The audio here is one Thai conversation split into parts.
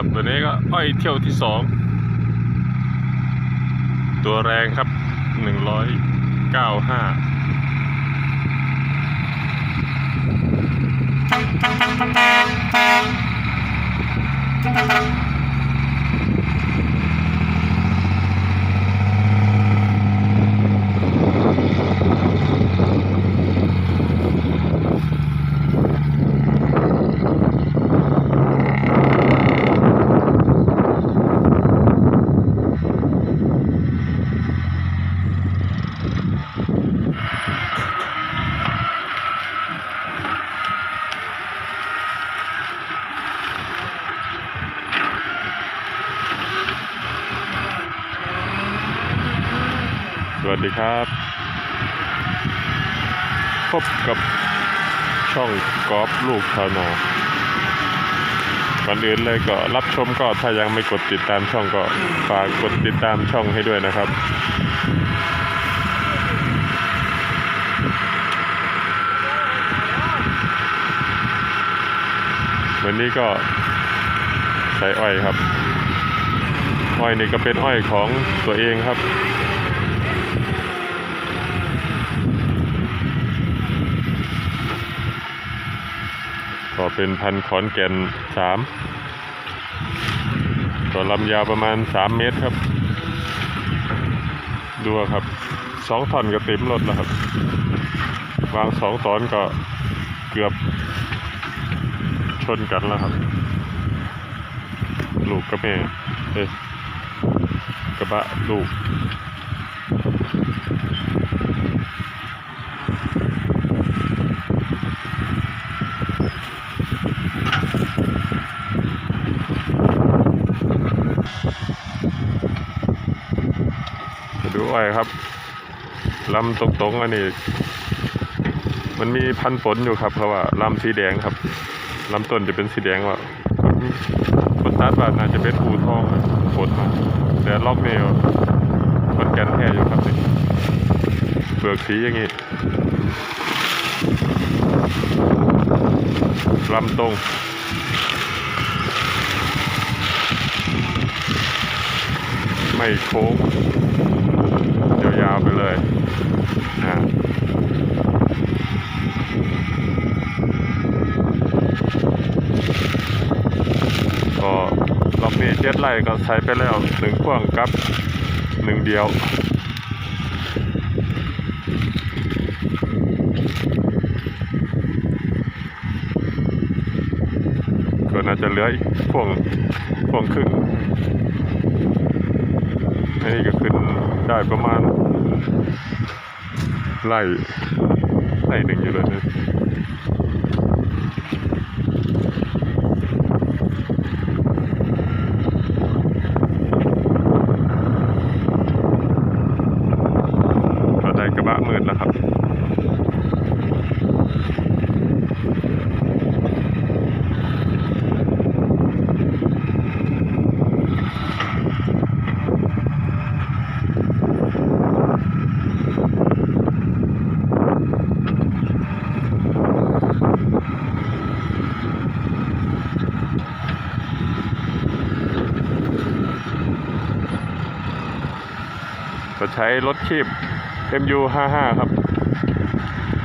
ครับตัวนี้ก็อ้อยเที่ยวที่สองตัวแรงครับหนึ่งร้อยเก้าห้าสวั สดีครับ พบกับช่องกอล์ฟลูกชาวนาก่อนอื่นเลยก็รับชมก็ถ้ายังไม่กดติดตามช่องก็ฝากกดติดตามช่องให้ด้วยนะครับ วันนี้ก็ใส่อ้อยครับ อ้อยนี่ก็เป็นอ้อยของตัวเองครับ ก็เป็นพันขอนแก่นสามก็ลำยาวประมาณสามเมตรครับ ดูครับสองท่อนก็เต็มรถแล้วครับ วางสองตอนก็เกือบชนกันแล้วครับ ลูกกับแม่เอ้ยกระบะลูก อ้อยครับลำตรงๆอันนี้ มันมีพันฝนอยู่ครับเพราะว่าลำสีแดงครับลำต้นจะเป็นสีแดงว่าคนตัดว่าน่าจะเป็นอูทองฝนมาแต่ล็อกนี่คนแกนแท้อยู่ครับนี่เบือกสีอย่างงี้ลำตรงไม่โค้ง ไปเลยอ่าก็รอบนี้เจ็ดไร่ก็ใช้ไปแล้วหนึ่งพ่วงกับหนึ่งเดียวก็น่าจะเหลืออีกพ่วงพ่วงครึ่งนนี้ก็ขึ้นได้ประมาณ ไล่ไล่หนึ่งอยู่เลยนะก็ได้กระบะมื่นแล้วครับ ใช้รถคีบ MU55 ครับ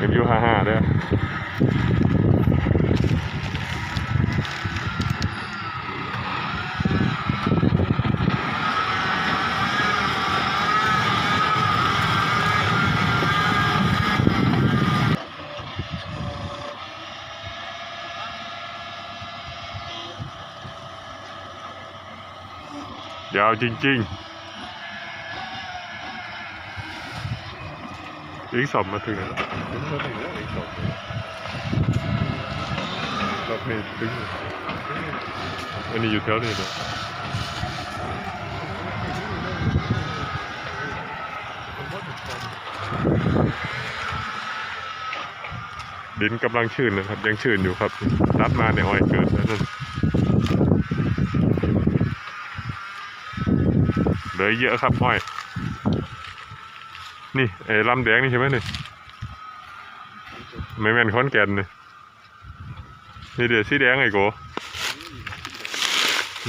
MU55 เด้อเดี๋ยวจริง ๆ อีกสอบมาถึงแล้วรอบนี้ถึงอันนี้อยู่แถวนี้เลยดินกำลังชื้นนะครับ ยังชื้นอยู่ครับรับมาเนี่ยอ้อยเกิดแล้วนั่นเหลือเยอะครับอ้อย นี่ไอ้ลำแดงนี่ใช่ไหมนี่ไม่แม่นขอนแก่นนี่นี่เดี๋ยวสีแดงไอ้โก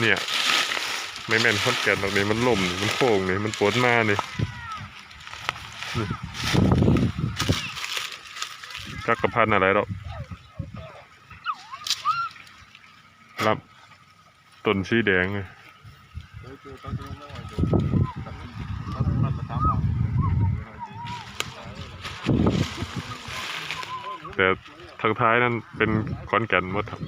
เนี่ยไม่แม่นขอนแก่นหรอกนี่มันล่มนี่มันโค้งนี่มันปวดมานี่จักรพันอะไรหรอกรับต้นสีแดงนี่ แต่ทางท้ายนั้นเป็นขอนแก่นหมดครับ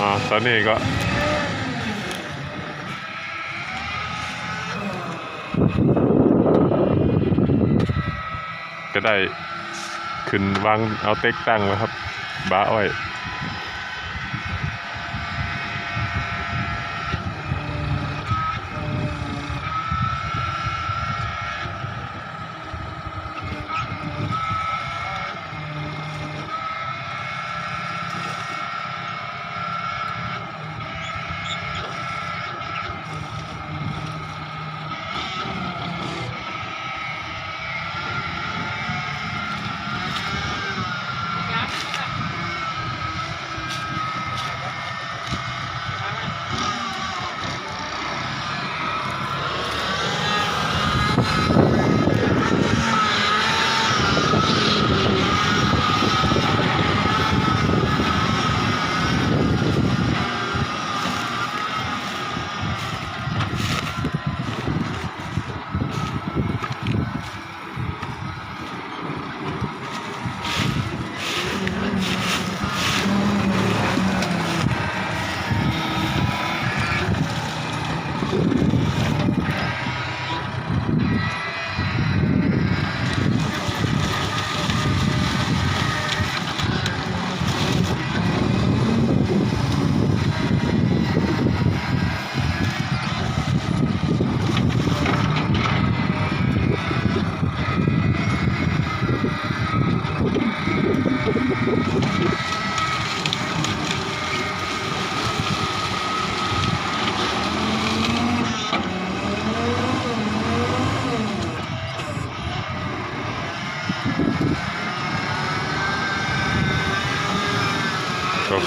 อ่าตอนนี้ก็ก็ได้ ขึ้นวางเอาเต็กตั้งไว้ครับบ้าอ้อย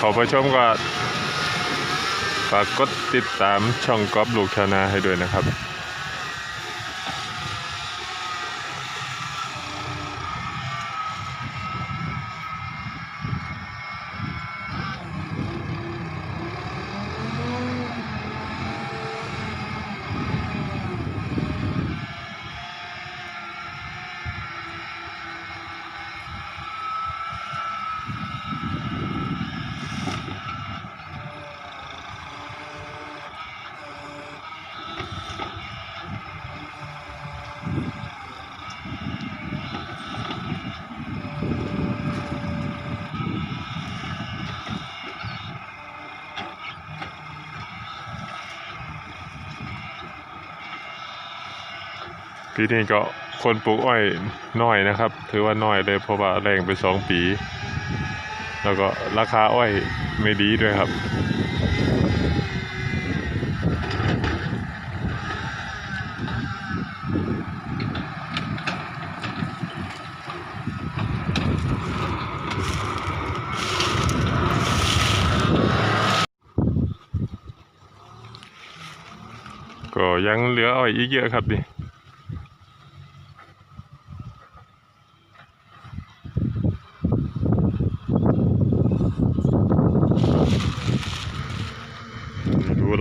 เข้าไปชมก็ฝากกดติดตามช่องก๊อฟลูกชาวนาให้ด้วยนะครับ ปีนี้ก็คนปลูกอ้อยน้อยนะครับ ถือว่าน้อยเลยเพราะว่าแรงไปสองปี แล้วก็ราคาอ้อยไม่ดีด้วยครับก็ยังเหลืออ้อยอีกเยอะครับดิ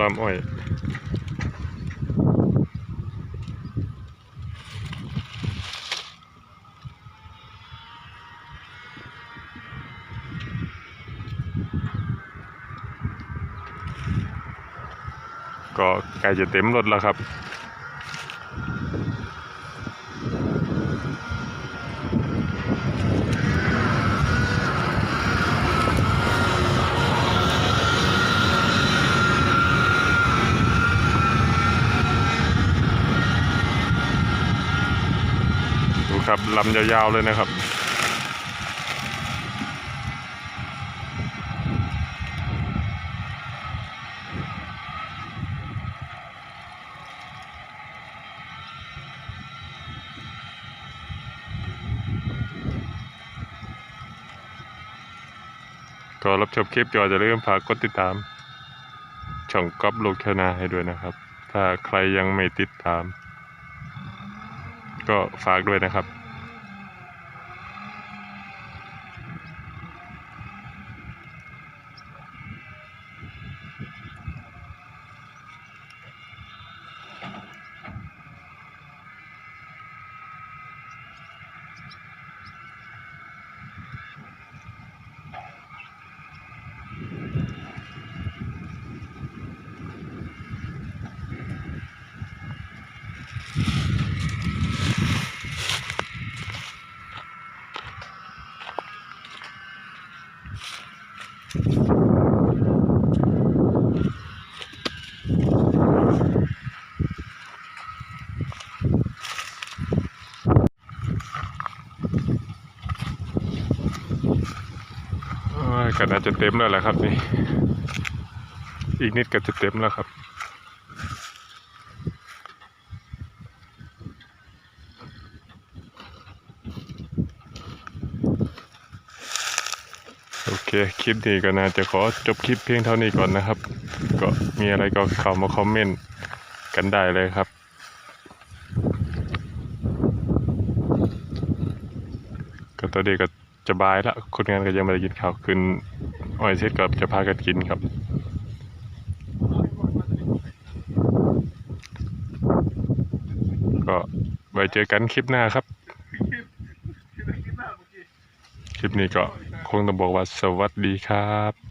ามอ้อยก็ใกล้จะเต็มรถแล้วครับ ครับลำยาวๆเลยนะครับก็รับชมคลิปจอจะเริ่มฝากกดติดตาม ช่องก๊อฟโลกชนาให้ด้วยนะครับ ถ้าใครยังไม่ติดตาม ก็ฝากด้วยนะครับ ก็น่าจะเต็มแล้วแหละครับนี่ อีกนิดก็จะเต็มแล้วครับ โอเค คลิปนี้ก็น่าจะขอจบคลิปเพียงเท่านี้ก่อนนะครับ ก็มีอะไรก็เข้ามาคอมเมนต์กันได้เลยครับก็ตอนนี้ก็ จะบายละคนงานก็ยังไม่ได้กินข้าวคืนอ้อยเสร็จก็จะพากันกินครับก็ไว้เจอกันคลิปหน้าครับ คลิปนี้ก็คงต้องบอกว่าสวัสดีครับ